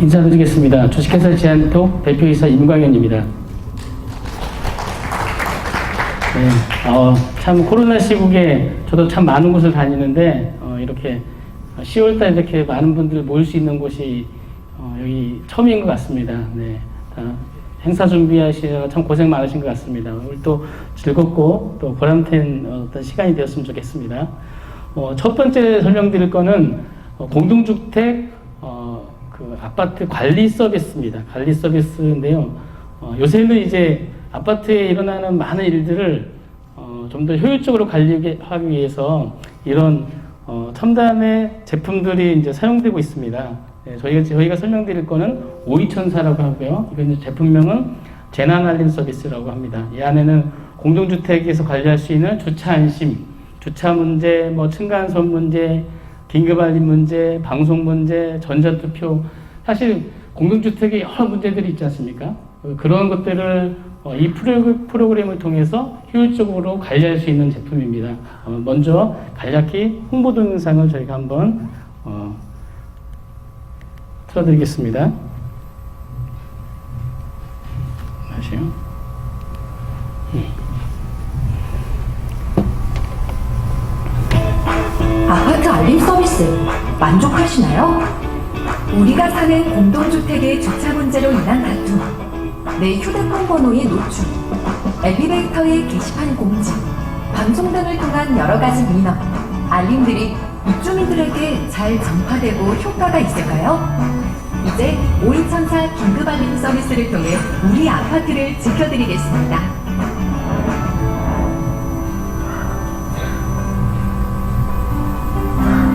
인사드리겠습니다. 주식회사 지한톡 대표이사 임광현입니다. 네, 어, 참 코로나 시국에 저도 참 많은 곳을 다니는데 어, 이렇게 10월달 이렇게 많은 분들 모일 수 있는 곳이 어, 여기 처음인 것 같습니다. 네, 다 행사 준비하시느라 참 고생 많으신 것 같습니다. 오늘 또 즐겁고 또 보람된 어떤 시간이 되었으면 좋겠습니다. 어, 첫 번째 설명드릴 거는 어, 공동주택 아파트 관리 서비스입니다. 관리 서비스인데요. 어, 요새는 이제 아파트에 일어나는 많은 일들을 어, 좀 더 효율적으로 관리하기 위해서 이런 어, 첨단의 제품들이 이제 사용되고 있습니다. 네, 저희가 저희가 설명드릴 거는 오이천사라고 하고요. 이건 제품명은 재난 알림 서비스라고 합니다. 이 안에는 공동주택에서 관리할 수 있는 주차 안심, 주차 문제, 뭐 층간소음 문제, 긴급 알림 문제, 방송 문제, 전자투표 사실 공동주택에 여러 문제들이 있지 않습니까? 어, 그런 것들을 어, 이 프로- 프로그램을 통해서 효율적으로 관리할 수 있는 제품입니다. 어, 먼저 간략히 홍보 동영상을 저희가 한번 어, 틀어드리겠습니다. 잠시요. 아파트 알림 서비스 만족하시나요? 우리가 사는 공동주택의 주차 문제로 인한 다툼, 내 휴대폰 번호의 노출, 엘리베이터의 게시판 공지, 방송 등을 통한 여러 가지 민원, 알림들이 입주민들에게 잘 전파되고 효과가 있을까요? 이제 오인천사 긴급 알림 서비스를 통해 우리 아파트를 지켜드리겠습니다.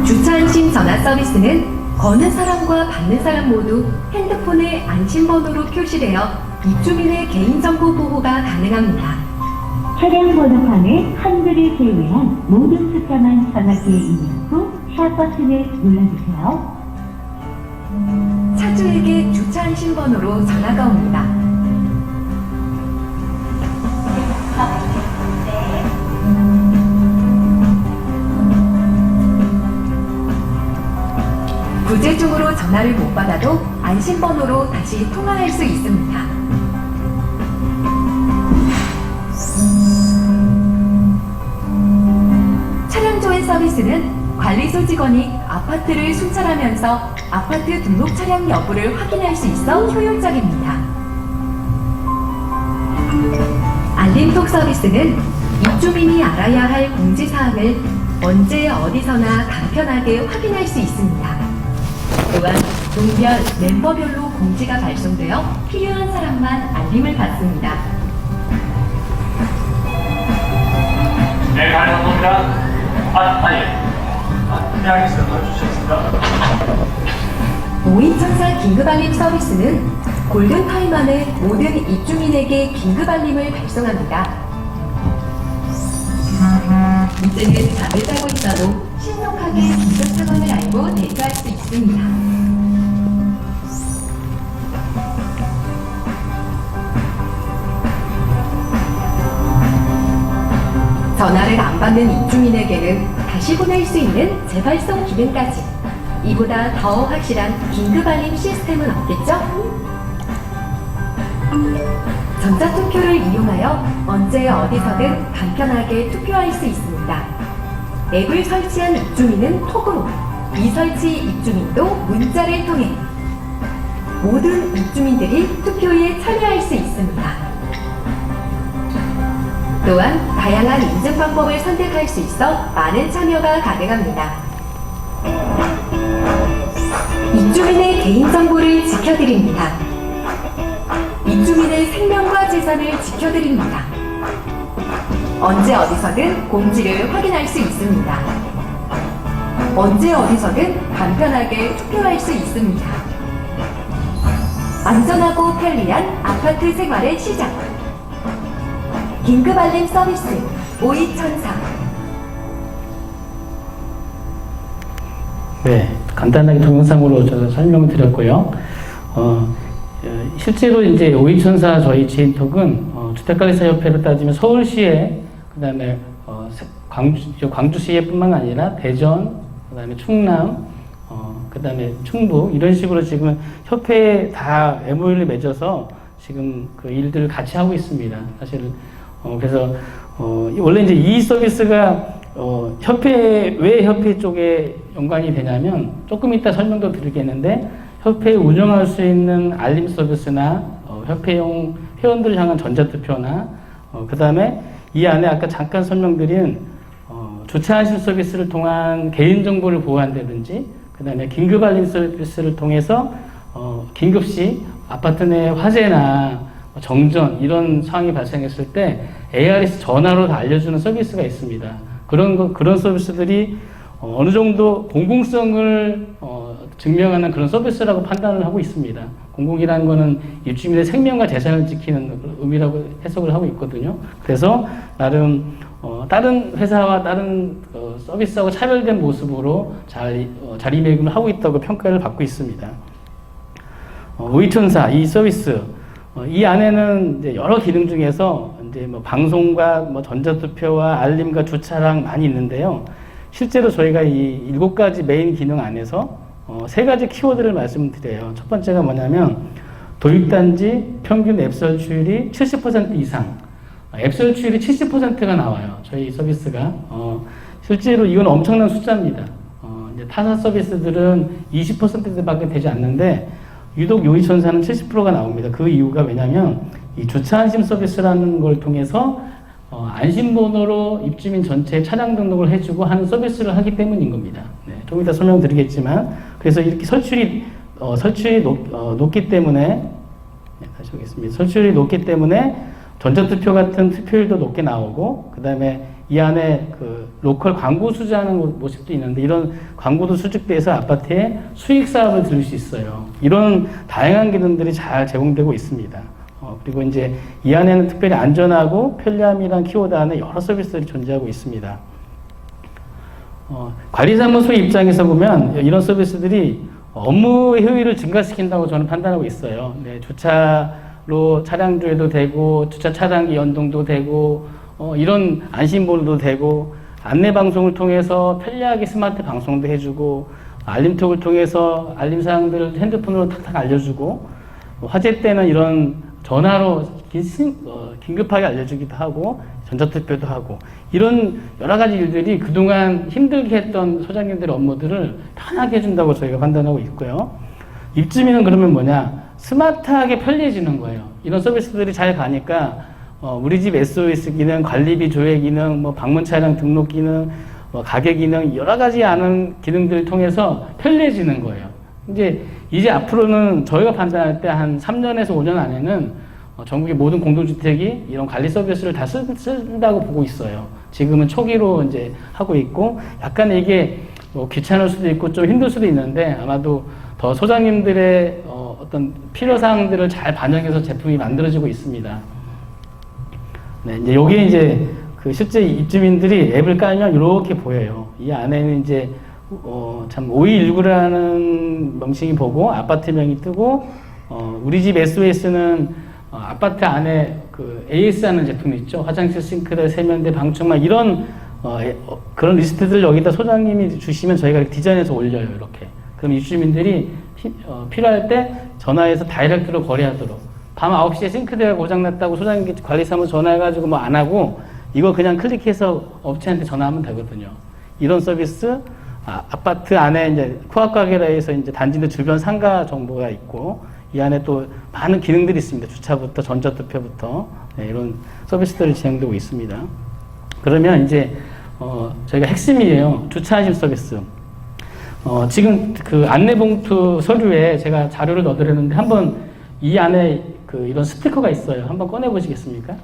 주차 안심 전화 서비스는 거는 사람과 받는 사람 모두 핸드폰의 안심번호로 표시되어 입주민의 개인정보 보호가 가능합니다. 차량 번호판에 한글을 제외한 모든 숫자만 정확히 입력 후 샵 버튼을 눌러주세요. 차주에게 주차 안심번호로 전화가 옵니다. 전화를 못 받아도 안심번호로 다시 통화할 수 있습니다. 차량 조회 서비스는 관리소 직원이 아파트를 순찰하면서 아파트 등록 차량 여부를 확인할 수 있어 효율적입니다. 알림톡 서비스는 입주민이 알아야 할 공지사항을 언제 어디서나 간편하게 확인할 수 있습니다. 또한 동별 멤버별로 공지가 발송되어 필요한 사람만 알림을 받습니다. 네, 감사합니다. 아, 아니. 아, 네, 알겠습니다. 주셨습니다. 오인천사 긴급알림 서비스는 골든타임 안에 모든 입주민에게 긴급알림을 발송합니다. 이제는 잠을 자고 있어도 신속하게 긴급 상황을 알고 대처할 수 있습니다. 전화를 안 받는 입주민에게는 다시 보낼 수 있는 재발송 기능까지 이보다 더 확실한 긴급 알림 시스템은 없겠죠? 전자 투표를 이용하여 언제 어디서든 간편하게 투표할 수 있습니다. 앱을 설치한 입주민은 톡으로, 미설치 입주민도 문자를 통해 모든 입주민들이 투표에 참여할 수 있습니다. 또한 다양한 인증 방법을 선택할 수 있어 많은 참여가 가능합니다. 입주민의 개인정보를 지켜드립니다. 입주민의 생명과 재산을 지켜드립니다. 언제 어디서든 공지를 확인할 수 있습니다. 언제 어디서든 간편하게 투표할 수 있습니다. 안전하고 편리한 아파트 생활의 시작. 긴급 알림 서비스 오이천사 네, 간단하게 동영상으로 제가 설명을 드렸고요. 어, 어, 실제로 이제 오이천사 저희 지인톡은 어, 주택관리사협회로 따지면 서울시에 그다음에 어, 세- 광주 광주시에뿐만 아니라 대전, 그 다음에 충남, 어, 그 다음에 충북 이런 식으로 지금 협회에 다 MOU를 맺어서 지금 그 일들을 같이 하고 있습니다. 사실 어, 그래서 어, 이- 원래 이제 이 서비스가 어, 협회 왜 협회 쪽에 연관이 되냐면 조금 이따 설명도 드리겠는데 협회 운영할 수 있는 알림 서비스나 어, 협회용 회원들을 향한 전자투표나 어, 그 다음에 이 안에 아까 잠깐 설명드린 어, 주차 안심 서비스를 통한 개인 정보를 보호한다든지 그다음에 긴급 알림 서비스를 통해서 어, 긴급시 아파트 내 화재나 뭐 정전 이런 상황이 발생했을 때 ARS 전화로 다 알려주는 서비스가 있습니다. 그런 거, 그런 서비스들이 어, 어느 정도 공공성을 어, 증명하는 그런 서비스라고 판단을 하고 있습니다. 공공이라는 거는 입주민의 생명과 재산을 지키는 의미라고 해석을 하고 있거든요. 그래서 나름 어, 다른 회사와 다른 어, 서비스하고 차별된 모습으로 잘 어, 자리매김을 하고 있다고 평가를 받고 있습니다. 어, 오이천사 이 서비스 어, 이 안에는 여러 기능 중에서 이제 뭐 방송과 뭐 전자투표와 알림과 주차랑 많이 있는데요. 실제로 저희가 이 일곱 가지 메인 기능 안에서 어, 세 가지 키워드를 말씀드려요. 첫 번째가 뭐냐면 도입단지 평균 앱 설치율이 70% 이상. 어, 앱 설치율이 70%가 나와요. 저희 서비스가. 어, 실제로 이건 엄청난 숫자입니다. 어, 타사 서비스들은 20%밖에 되지 않는데 유독 요이천사는 70%가 나옵니다. 그 이유가 왜냐면 이 주차 안심 서비스라는 걸 통해서 어, 안심번호로 입주민 전체 차량 등록을 해주고 하는 서비스를 하기 때문인 겁니다. 네, 좀 이따 설명드리겠지만 그래서 이렇게 설출이 어, 설출이 높, 어, 높기 때문에 네, 다시 보겠습니다. 설출이 높기 때문에 전자투표 같은 투표율도 높게 나오고 그 다음에 이 안에 그 로컬 광고 수주하는 모- 모습도 있는데 이런 광고도 수집돼서 아파트에 수익 사업을 들을 수 있어요. 이런 다양한 기능들이 잘 제공되고 있습니다. 어, 그리고 이제 이 안에는 특별히 안전하고 편리함이란 키워드 안에 여러 서비스들이 존재하고 있습니다. 어, 관리사무소 입장에서 보면 이런 서비스들이 업무 효율을 증가시킨다고 저는 판단하고 있어요. 네, 주차로 차량 조회도 되고 주차 차량기 연동도 되고 어, 이런 안심번호도 되고 안내 방송을 통해서 편리하게 스마트 방송도 해주고 알림톡을 통해서 알림 사항들을 핸드폰으로 탁탁 알려주고 뭐 화재 때는 이런 전화로 긴, 어, 긴급하게 알려주기도 하고 전자투표도 하고 이런 여러 가지 일들이 그동안 힘들게 했던 소장님들의 업무들을 편하게 해준다고 저희가 판단하고 있고요. 입주민은 그러면 뭐냐 스마트하게 편리해지는 거예요. 이런 서비스들이 잘 가니까 어, 우리 집 SOS 기능, 관리비 조회 기능, 뭐 방문 차량 등록 기능, 뭐 가게 기능 여러 가지 아는 기능들을 통해서 편리해지는 거예요. 이제 이제 앞으로는 저희가 판단할 때 한 3년에서 5년 안에는 어, 전국의 모든 공동주택이 이런 관리 서비스를 다 쓰, 쓴다고 보고 있어요. 지금은 초기로 이제 하고 있고 약간 이게 뭐 귀찮을 수도 있고 좀 힘들 수도 있는데 아마도 더 소장님들의 어, 어떤 필요 사항들을 잘 반영해서 제품이 만들어지고 있습니다. 네, 이제 여기 이제 그 실제 입주민들이 앱을 깔면 이렇게 보여요. 이 안에는 이제 어, 참 5219라는 명칭이 보고 아파트명이 뜨고 어, 우리 집 SOS는 어, 아파트 안에 그 AS 하는 제품이 있죠. 화장실 싱크대, 세면대, 방충망 이런 어, 에- 어, 그런 리스트들 여기다 소장님이 주시면 저희가 디자인해서 올려요. 이렇게. 그럼 입주민들이 피, 어, 필요할 때 전화해서 다이렉트로 거래하도록 밤 9시에 싱크대가 고장났다고 소장님 관리사무소 전화해가지고 뭐 안 하고 이거 그냥 클릭해서 업체한테 전화하면 되거든요. 이런 서비스 아, 아파트 안에 이제 코앞 가게라 해서 이제 단지 내 주변 상가 정보가 있고 이 안에 또 많은 기능들이 있습니다. 주차부터 전자투표부터 네, 이런 서비스들이 진행되고 있습니다. 그러면 이제 어, 저희가 핵심이에요. 주차 안심 서비스. 어, 지금 그 안내봉투 서류에 제가 자료를 넣어드렸는데 한번 이 안에 그 이런 스티커가 있어요. 한번 꺼내 보시겠습니까?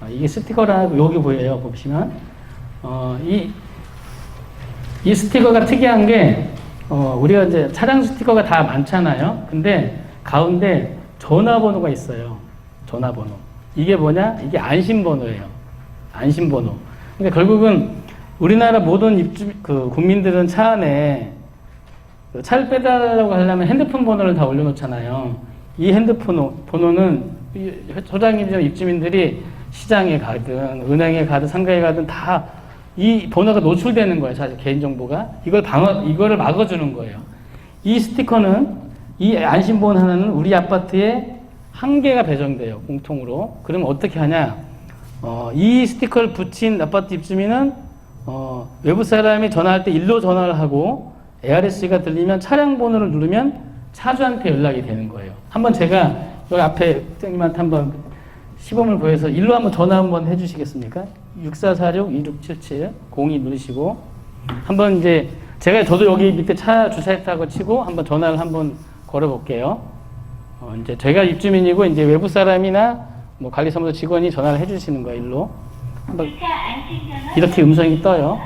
아, 이게 스티커라고 여기 보여요. 보시면 어, 이, 이 스티커가 특이한 게 어, 우리가 이제 차량 스티커가 다 많잖아요. 근데 가운데 전화번호가 있어요. 전화번호. 이게 뭐냐? 이게 안심번호예요. 안심번호. 그러니까 결국은 우리나라 모든 입주 그 국민들은 차 안에 그 차를 빼달라고 하려면 핸드폰 번호를 다 올려놓잖아요. 이 핸드폰 호- 번호는 이 소장님이나 입주민들이 시장에 가든 은행에 가든 상가에 가든 다 이 번호가 노출되는 거예요. 사실 개인 정보가 이걸 방어 이거를 막아주는 거예요. 이 스티커는 이 안심보험 하나는 우리 아파트에 한 개가 배정돼요. 공통으로. 그러면 어떻게 하냐? 어, 이 스티커를 붙인 아파트 입주민은 어, 외부 사람이 전화할 때 일로 전화를 하고 ARS가 들리면 차량 번호를 누르면 차주한테 연락이 되는 거예요. 한번 제가 여기 앞에 선생님한테 한번 시범을 보여서 일로 한번 전화 한번 해주시겠습니까? 6446-2677 02 누르시고 한번 이제 제가 저도 여기 밑에 차 주차했다고 치고 한번 전화를 한번 걸어볼게요. 어, 이제 제가 입주민이고 이제 외부 사람이나 뭐 관리사무소 직원이 전화를 해주시는 거예요. 일로 한번 이렇게 음성이 떠요.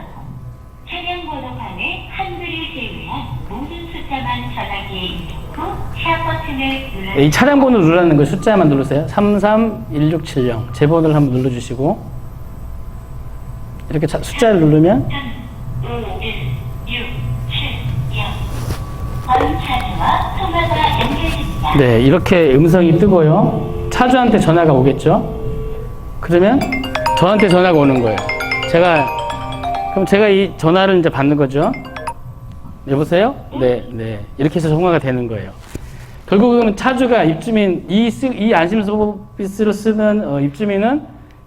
차량 번호판에 한글을 제외한 모든 숫자만 전화기에 입력후 샵 버튼을 눌러 이 차량 번호 누르라는 거 숫자만 누르세요. 331670 제 번호를 한번 눌러주시고 이렇게 자- 숫자를 누르면 5, 1, 6, 7, 0 다음 차주와 통화가 연결됩니다. 네 이렇게 음성이 뜨고요. 차주한테 전화가 오겠죠. 그러면 저한테 전화가 오는 거예요. 제가 그럼 제가 이 전화를 이제 받는 거죠. 여보세요? 네, 네. 이렇게 해서 통화가 되는 거예요. 결국은 차주가 입주민 이, 쓰, 이 안심 서비스로 쓰는 어, 입주민은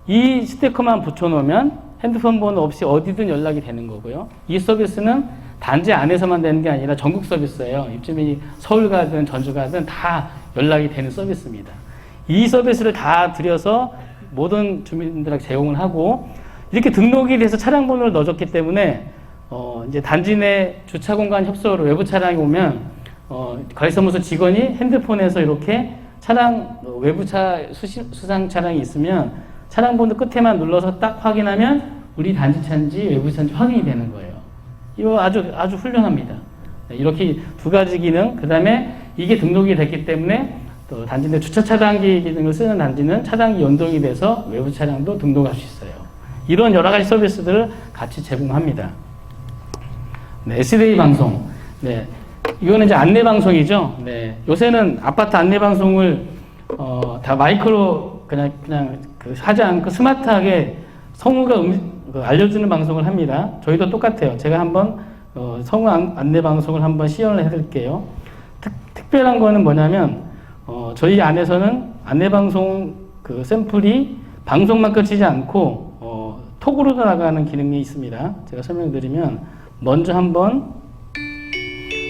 이 스티커만 붙여놓으면 핸드폰 번호 없이 어디든 연락이 되는 거고요. 이 서비스는 단지 안에서만 되는 게 아니라 전국 서비스예요. 입주민이 서울 가든 전주 가든 다 연락이 되는 서비스입니다. 이 서비스를 다 들여서 모든 주민들에게 제공을 하고 이렇게 등록이 돼서 차량 번호를 넣어줬기 때문에 어, 이제 단지 내 주차 공간 협소로 외부 차량이 오면 어, 관리사무소 직원이 핸드폰에서 이렇게 차량 어, 외부 차 수상 차량이 있으면 차량 번호 끝에만 눌러서 딱 확인하면 우리 단지 차인지 외부 차인지 확인이 되는 거예요. 이거 아주 아주 훌륭합니다. 네, 이렇게 두 가지 기능, 그 다음에 이게 등록이 됐기 때문에 또 단지 내 주차 차단기 기능을 쓰는 단지는 차단기 연동이 돼서 외부 차량도 등록할 수 있어요. 이런 여러 가지 서비스들을 같이 제공합니다. 네, SDA 방송. 네. 이거는 이제 안내 방송이죠. 네. 요새는 아파트 안내 방송을 어, 다 마이크로 그냥 그냥 그 하지 않고 스마트하게 성우가 음, 그 알려주는 방송을 합니다. 저희도 똑같아요. 제가 한번 어, 성우 안, 안내 방송을 한번 시연을 해드릴게요. 특, 특별한 거는 뭐냐면 어, 저희 안에서는 안내 방송 그 샘플이 방송만 끝이지 않고 어, 톡으로도 나가는 기능이 있습니다. 제가 설명드리면 먼저 한번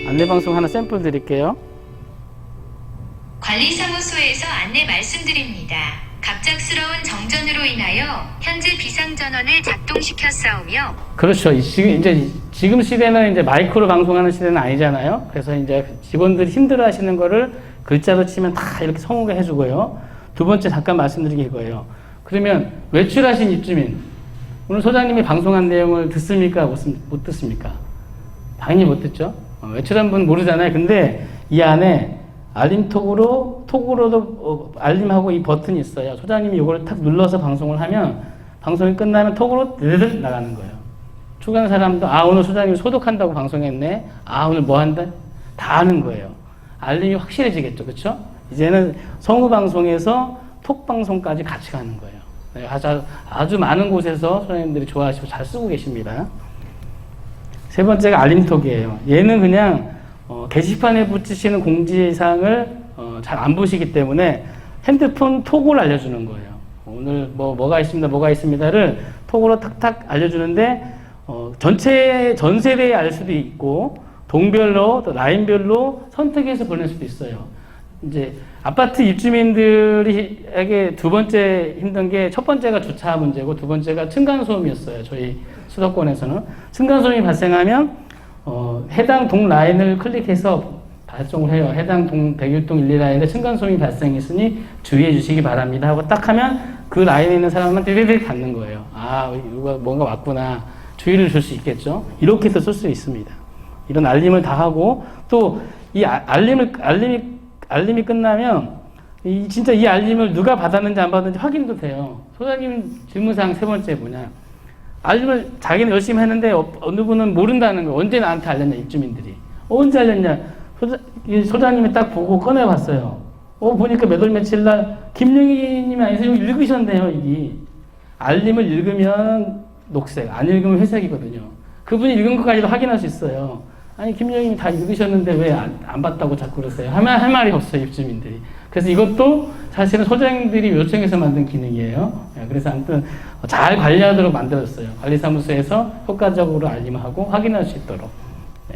안내 방송 하나 샘플 드릴게요. 관리사무소에서 안내 말씀드립니다. 갑작스러운 정전으로 인하여 현재 비상전원을 작동시켰사오며 그렇죠. 이 지금 이제 지금 시대는 이제 마이크로 방송하는 시대는 아니잖아요. 그래서 이제 직원들이 힘들어하시는 거를 글자로 치면 다 이렇게 성우가 해주고요. 두 번째 잠깐 말씀드리게 이거예요. 그러면 외출하신 입주민 오늘 소장님이 방송한 내용을 듣습니까? 못, 듣- 못 듣습니까? 당연히 못 듣죠. 어, 외출한 분 모르잖아요. 근데 이 안에 알림톡으로 톡으로도 어, 알림하고 이 버튼이 있어요. 소장님이 이걸 탁 눌러서 방송을 하면 방송이 끝나면 톡으로 드르륵 나가는 거예요. 출근 사람도 아 오늘 소장님 소독한다고 방송했네. 아 오늘 뭐 한다? 다 아는 거예요. 알림이 확실해지겠죠, 그렇죠? 이제는 성우 방송에서 톡 방송까지 같이 가는 거예요. 네, 아주 아주 많은 곳에서 소장님들이 좋아하시고 잘 쓰고 계십니다. 세 번째가 알림톡이에요. 얘는 그냥 어, 게시판에 붙이시는 공지사항을 어, 잘 안 보시기 때문에 핸드폰 톡을 알려주는 거예요. 오늘 뭐 뭐가 있습니다, 뭐가 있습니다를 톡으로 탁탁 알려주는데 어, 전체 전 세대에 알 수도 있고 동별로 또 라인별로 선택해서 보낼 수도 있어요. 이제 아파트 입주민들에게 두 번째 힘든 게 첫 번째가 주차 문제고 두 번째가 층간 소음이었어요. 저희 수도권에서는 층간 소음이 발생하면 어, 해당 동 라인을 클릭해서 발송을 해요. 해당 동 101동 1, 2라인에 층간 소음이 발생했으니 주의해 주시기 바랍니다 하고 딱 하면 그 라인에 있는 사람한테 띠리릭 닿는 거예요. 아, 누가 뭔가 왔구나. 주의를 줄 수 있겠죠. 이렇게도 쓸수 있습니다. 이런 알림을 다 하고 또 이 알림을 알림이 알림이 끝나면 이 진짜 이 알림을 누가 받았는지 안 받았는지 확인도 돼요. 소장님 질문사항 세 번째 뭐냐? 알림을 자기는 열심히 했는데 어, 어느 분은 모른다는 거 언제 나한테 알렸냐 입주민들이 언제 알렸냐 이 소장님이 딱 보고 꺼내봤어요. 어 보니까 몇월 며칠 날 김영희님이 아니세요 읽으셨네요 이게 알림을 읽으면 녹색 안 읽으면 회색이거든요. 그분이 읽은 것까지도 확인할 수 있어요. 아니 김영희 다 읽으셨는데 왜 안 봤다고 자꾸 그러세요? 하면 할 말이 없어요 입주민들이. 그래서 이것도 사실은 소장님들이 요청해서 만든 기능이에요. 예, 그래서 아무튼 잘 관리하도록 만들었어요. 관리사무소에서 효과적으로 알림하고 확인할 수 있도록. 네.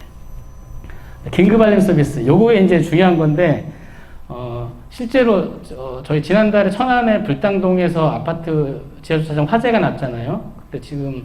긴급 알림 서비스. 요거에 이제 중요한 건데 어, 실제로 저, 저희 지난달에 천안의 불당동에서 아파트 지하주차장 화재가 났잖아요. 그때 지금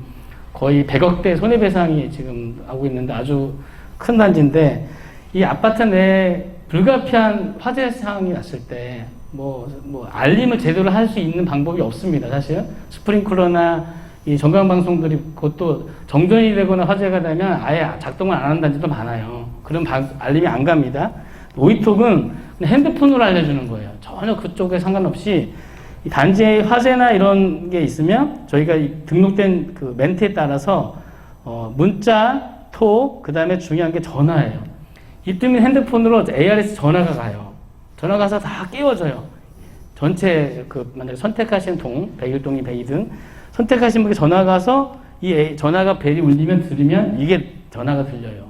거의 100억대 손해배상이 지금 하고 있는데 아주 큰 단지인데 이 아파트 내에 불가피한 화재 상황이 났을 때 뭐, 뭐, 알림을 제대로 할 수 있는 방법이 없습니다, 사실. 스프링클러나 이 전광 방송들이 그것도 정전이 되거나 화재가 되면 아예 작동을 안 하는 단지도 많아요. 그런 방- 알림이 안 갑니다. 오이톡은 그냥 핸드폰으로 알려주는 거예요. 전혀 그쪽에 상관없이 이 단지에 화재나 이런 게 있으면 저희가 이 등록된 그 멘트에 따라서 어, 문자, 톡, 그 다음에 중요한 게 전화예요. 이때면 핸드폰으로 ARS 전화가 가요. 전화 가서 다 깨워져요. 전체 그 만약에 선택하신 동, 101동이 102등 선택하신 분께 전화 가서 이 A- 전화가 벨이 울리면 들으면 이게 전화가 들려요.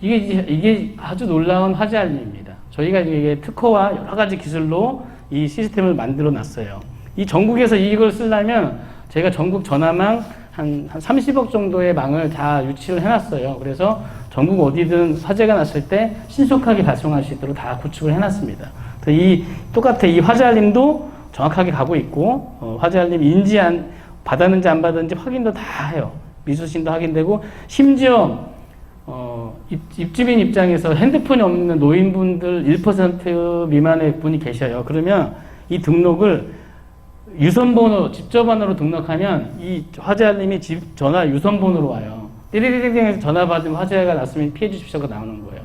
이게 이게 아주 놀라운 화재 알림입니다. 저희가 이게 특허와 여러 가지 기술로 이 시스템을 만들어 놨어요. 이 전국에서 이걸 쓰려면 제가 전국 전화망 한, 한 30억 정도의 망을 다 유치를 해놨어요. 그래서 전국 어디든 화재가 났을 때 신속하게 발송할 수 있도록 다 구축을 해놨습니다. 이 똑같아 이 화재 알림도 정확하게 가고 있고 어, 화재 알림 인지 안 받았는지 안 받았는지 확인도 다 해요. 미수신도 확인되고 심지어 어, 입, 입주민 입장에서 핸드폰이 없는 노인분들 1% 미만의 분이 계셔요. 그러면 이 등록을 유선번호, 집접번호로 등록하면 이 화재 알림이 집 전화 유선번호로 와요. 띠리리리링에서 전화 받으면 화재가 났으면 피해 주십시오가 나오는 거예요.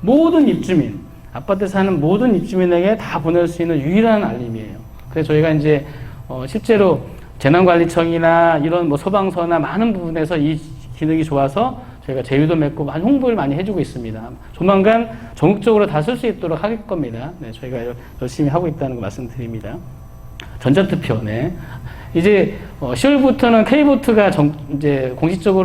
모든 입주민, 아파트 사는 모든 입주민에게 다 보낼 수 있는 유일한 알림이에요. 그래서 저희가 이제 어, 실제로 재난관리청이나 이런 뭐 소방서나 많은 부분에서 이 기능이 좋아서 저희가 제휴도 맺고 많은 홍보를 많이 해주고 있습니다. 조만간 전국적으로 다 쓸 수 있도록 할 겁니다. 네, 저희가 열심히 하고 있다는 거 말씀드립니다. 전자투표, 네. 이제 어, 10월부터는 K보트가 정, 이제 공식적으로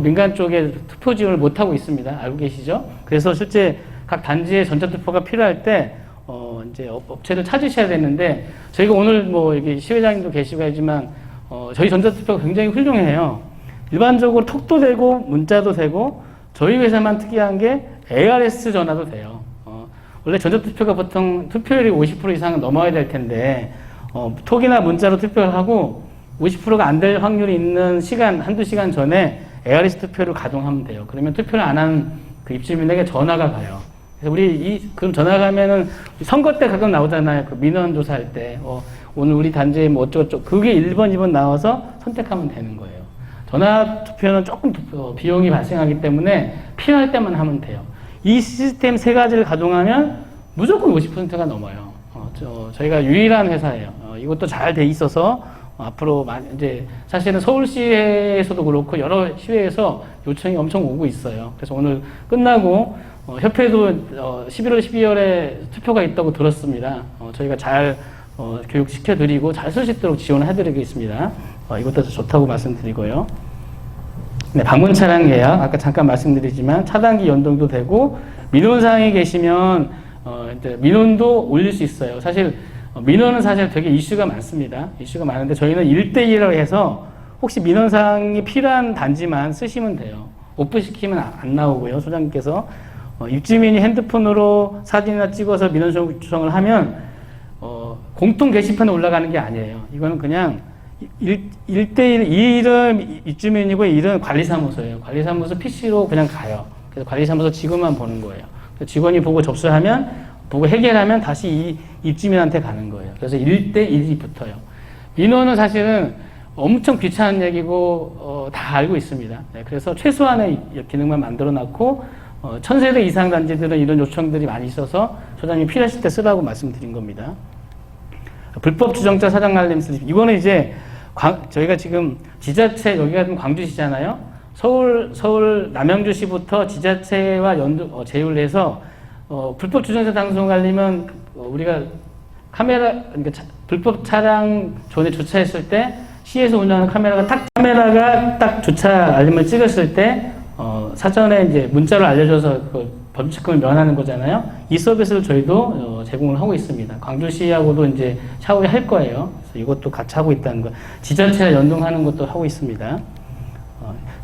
민간 쪽에 투표 지원을 못 하고 있습니다. 알고 계시죠? 그래서 실제 각 단지에 전자투표가 필요할 때 어, 이제 업- 업체를 찾으셔야 되는데 저희가 오늘 뭐 여기 시회장님도 계시고 하지만 어, 저희 전자투표가 굉장히 훌륭해요. 일반적으로 톡도 되고 문자도 되고 저희 회사만 특이한 게 ARS 전화도 돼요. 어, 원래 전자투표가 보통 투표율이 50% 이상은 넘어야 될 텐데 어, 톡이나 문자로 투표를 하고 50%가 안 될 확률이 있는 시간 한두 시간 전에 ARS 투표를 가동하면 돼요. 그러면 투표를 안 한 그 입주민에게 전화가 가요. 그래서 우리 이 그럼 전화 가면은 선거 때 가끔 나오잖아요. 그 민원 조사할 때 어, 오늘 우리 단지에 뭐 어쩌고저쩌고 그게 1번, 2번 나와서 선택하면 되는 거예요. 전화 투표는 조금 두- 어, 비용이 발생하기 때문에 필요할 때만 하면 돼요. 이 시스템 세 가지를 가동하면 무조건 50%가 넘어요. 어, 저, 저희가 유일한 회사예요. 어, 이것도 잘 돼 있어서 어, 앞으로 많이 이제 사실은 서울시에서도 그렇고 여러 시회에서 요청이 엄청 오고 있어요. 그래서 오늘 끝나고 어, 협회도 어, 11월, 12월에 투표가 있다고 들었습니다. 어, 저희가 잘 어, 교육시켜 드리고 잘 쓸 수 있도록 지원을 해드리겠습니다. 어, 이것도 좋다고 말씀드리고요. 네, 방문 차량 예약 아까 잠깐 말씀드리지만 차단기 연동도 되고 민원사항에 계시면 어, 민원도 올릴 수 있어요. 사실 어, 민원은 사실 되게 이슈가 많습니다. 이슈가 많은데 저희는 1대1로 해서 혹시 민원사항이 필요한 단지만 쓰시면 돼요. 오프시키면 아- 안 나오고요. 소장님께서 어, 입주민이 핸드폰으로 사진이나 찍어서 민원 요청을 하면 어, 공통 게시판에 올라가는 게 아니에요. 이거는 그냥 일, 일대일이 이름 입주민이고 이 이름 관리사무소예요. 관리사무소 PC로 그냥 가요. 그래서 관리사무소 직원만 보는 거예요. 직원이 보고 접수하면, 보고 해결하면 다시 이 입주민한테 가는 거예요. 그래서 일대일이 붙어요. 민원은 사실은 엄청 귀찮은 얘기고, 어, 다 알고 있습니다. 네, 그래서 최소한의 이- 기능만 만들어 놨고, 어, 천세대 이상 단지들은 이런 요청들이 많이 있어서 소장님이 필요하실 때 쓰라고 말씀드린 겁니다. 불법 주정자 사장 알림 슬립. 이거는 이제 광- 저희가 지금 지자체 여기가 광주시잖아요. 서울 서울 남양주시부터 지자체와 연두 어, 제휴를 해서 어, 불법 주정자 방송 알림은 어, 우리가 카메라 그러니까 차- 불법 차량 존에 주차했을 때 시에서 운영하는 카메라가 딱 카메라가 딱 주차 알림을 찍었을 때 어, 사전에 이제 문자로 알려줘서 그 범칙금을 면하는 거잖아요. 이 서비스를 저희도 어, 제공을 하고 있습니다. 광주시하고도 이제 차후에 할 거예요. 그래서 이것도 같이 하고 있다는 거. 지자체와 연동하는 것도 하고 있습니다.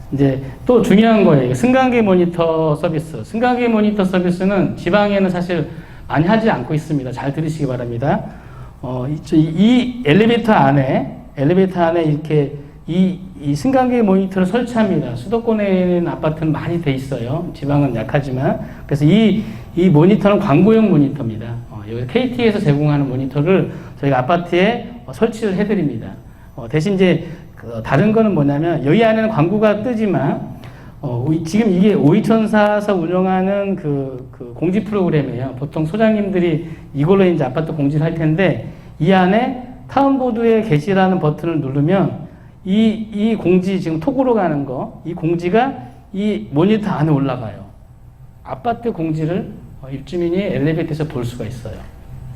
어, 이제 또 중요한 거예요. 승강기 모니터 서비스. 승강기 모니터 서비스는 지방에는 사실 많이 하지 않고 있습니다. 잘 들으시기 바랍니다. 어, 이, 저- 이 엘리베이터 안에, 엘리베이터 안에 이렇게 이, 이 승강기 모니터를 설치합니다. 수도권에 있는 아파트는 많이 돼 있어요. 지방은 약하지만. 그래서 이, 이 모니터는 광고용 모니터입니다. 어, 여기 KT에서 제공하는 모니터를 저희가 아파트에 어, 설치를 해드립니다. 어, 대신 이제 그 다른 거는 뭐냐면 여기 안에는 광고가 뜨지만 어, 이- 지금 이게 오이천사에서 운영하는 그, 그 공지 프로그램이에요. 보통 소장님들이 이걸로 이제 아파트 공지를 할 텐데 이 안에 타운보드에 게시라는 버튼을 누르면 이, 이 공지 지금 톡으로 가는 거, 이 공지가 이 모니터 안에 올라가요. 아파트 공지를 어, 입주민이 엘리베이터에서 볼 수가 있어요.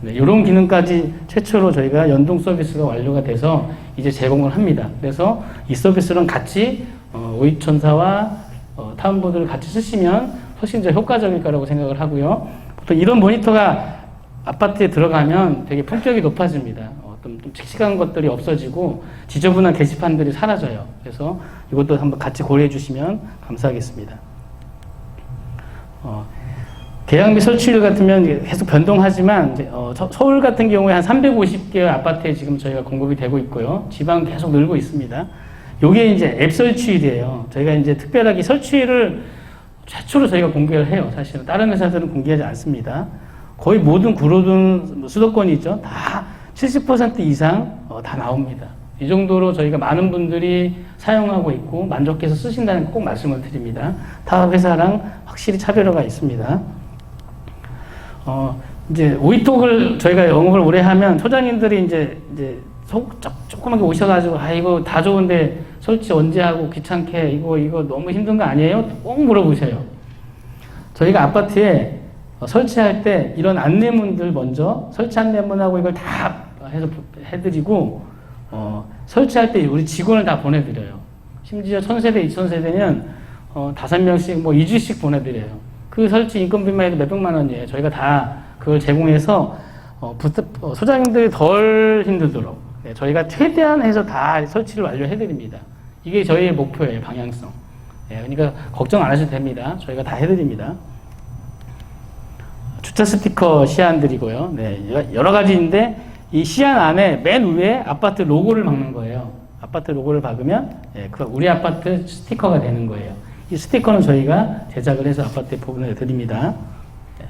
네, 이런 기능까지 최초로 저희가 연동 서비스가 완료가 돼서 이제 제공을 합니다. 그래서 이 서비스랑 같이 어, 오이천사와 어, 타운보드를 같이 쓰시면 훨씬 더 효과적일 거라고 생각을 하고요. 보통 이런 모니터가 아파트에 들어가면 되게 품격이 높아집니다. 어떤 좀 칙칙한 것들이 없어지고 지저분한 게시판들이 사라져요. 그래서 이것도 한번 같이 고려해 주시면 감사하겠습니다. 어, 및 설치율 같으면 계속 변동하지만 어, 서- 서울 같은 경우에 한 350개 아파트에 지금 저희가 공급이 되고 있고요. 지방 계속 늘고 있습니다. 요게 이제 앱 설치율이에요. 저희가 이제 특별하게 설치율을 최초로 저희가 공개를 해요. 사실은 다른 회사들은 공개하지 않습니다. 거의 모든 구로든 뭐 수도권이 있죠. 다 70% 이상 어, 다 나옵니다. 이 정도로 저희가 많은 분들이 사용하고 있고 만족해서 쓰신다는 거꼭 말씀을 드립니다. 타 회사랑 확실히 차별화가 있습니다. 어, 이제 오이톡을 저희가 영업을 오래 하면 소장님들이 이제 이제 속 조- 조그맣게 오셔가지고 아 이거 다 좋은데 설치 언제 하고 귀찮게 이거 이거 너무 힘든 거 아니에요? 꼭 물어보세요. 저희가 아파트에 어, 설치할 때 이런 안내문들 먼저 설치 안내문하고 이걸 다 해서 해드리고 어, 설치할 때 우리 직원을 다 보내드려요. 심지어 천세대, 이천세대는 어, 다섯 명씩 뭐 2주씩 보내드려요. 그 설치 인건비만 해도 몇백만 원이에요. 저희가 다 그걸 제공해서 어, 어, 소장님들이 덜 힘들도록 네, 저희가 최대한 해서 다 설치를 완료해드립니다. 이게 저희의 목표예요, 방향성. 예, 그러니까 걱정 안 하셔도 됩니다. 저희가 다 해드립니다. 주차 스티커 시안드리고요. 네, 여러 가지인데 이 시안 안에 맨 위에 아파트 로고를 박는 거예요. 아파트 로고를 박으면 예, 그 우리 아파트 스티커가 되는 거예요. 이 스티커는 저희가 제작을 해서 아파트에 보내 드립니다. 네.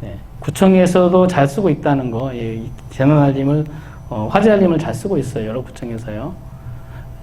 네. 구청에서도 잘 쓰고 있다는 거, 예, 이 재난 알림을 어, 화재 알림을 잘 쓰고 있어요. 여러 구청에서요.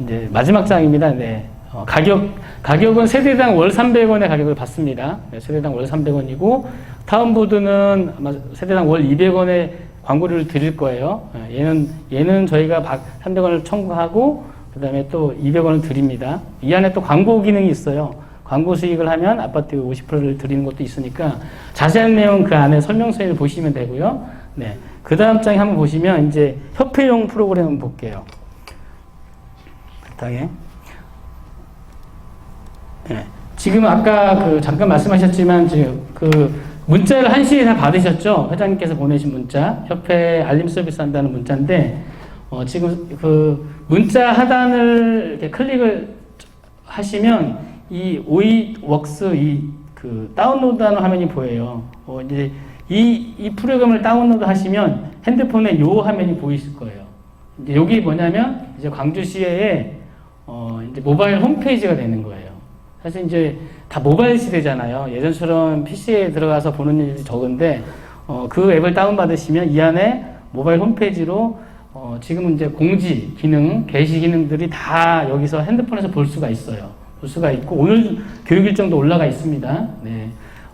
이제 마지막 장입니다. 네. 어, 가격, 가격은 세대당 월 300원의 가격을 받습니다. 네, 세대당 월 300원이고, 타운보드는 아마 세대당 월 200원의 광고료를 드릴 거예요. 예, 얘는, 얘는 저희가 300원을 청구하고, 그 다음에 또 200원을 드립니다. 이 안에 또 광고 기능이 있어요. 광고 수익을 하면 아파트 50%를 드리는 것도 있으니까 자세한 내용 그 안에 설명서를 보시면 되고요. 네. 그 다음 장에 한번 보시면 이제 협회용 프로그램 한번 볼게요. 땅에. 네. 지금 아까 그 잠깐 말씀하셨지만 지금 그 문자를 1시에 다 받으셨죠? 회장님께서 보내신 문자. 협회 알림 서비스 한다는 문자인데 어, 지금 그 문자 하단을 이렇게 클릭을 하시면 이 오이웍스 이 그 다운로드하는 화면이 보여요. 어, 이제 이, 이 프로그램을 다운로드 하시면 핸드폰에 요 화면이 보이실 거예요. 이제 여기 뭐냐면 이제 광주시에 어, 이제 모바일 홈페이지가 되는 거예요. 사실 이제 다 모바일 시대잖아요. 예전처럼 PC에 들어가서 보는 일이 적은데 어, 그 앱을 다운받으시면 이 안에 모바일 홈페이지로 어, 지금은 이제 공지 기능, 게시 기능들이 다 여기서 핸드폰에서 볼 수가 있어요. 볼 수가 있고 오늘 교육 일정도 올라가 있습니다. 네.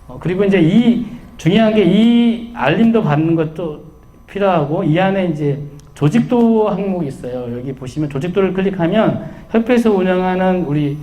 어, 그리고 이제 이 중요한 게 이 알림도 받는 것도 필요하고 이 안에 이제 조직도 항목이 있어요. 여기 보시면 조직도를 클릭하면 협회에서 운영하는 우리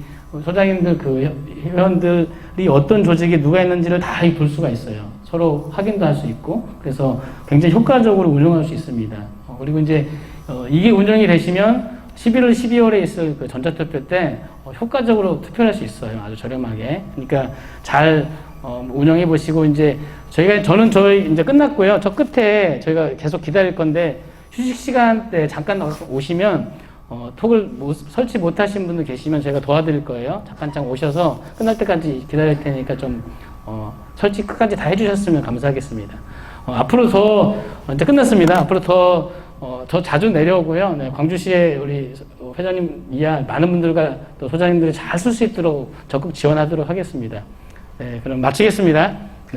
소장님들 그 회원들이 어떤 조직에 누가 있는지를 다 볼 수가 있어요. 서로 확인도 할 수 있고 그래서 굉장히 효과적으로 운영할 수 있습니다. 어, 그리고 이제 어, 이게 운영이 되시면 11월, 12월에 있을 그 전자투표 때 어, 효과적으로 투표할 수 있어요. 아주 저렴하게. 그러니까 잘 어, 운영해 보시고 이제 저희가 저는 저희 이제 끝났고요. 저 끝에 저희가 계속 기다릴 건데 휴식 시간 때 잠깐 오시면 어, 톡을 못- 설치 못 하신 분들 계시면 저희가 도와드릴 거예요. 잠깐 오셔서 끝날 때까지 기다릴 테니까 좀 어, 설치 끝까지 다 해주셨으면 감사하겠습니다. 어, 앞으로 더 어, 이제 끝났습니다. 앞으로 더, 어, 더 자주 내려오고요. 네, 광주시에 우리 회장님 이하 많은 분들과 또 소장님들이 잘 쓸 수 있도록 적극 지원하도록 하겠습니다. 네, 그럼 마치겠습니다.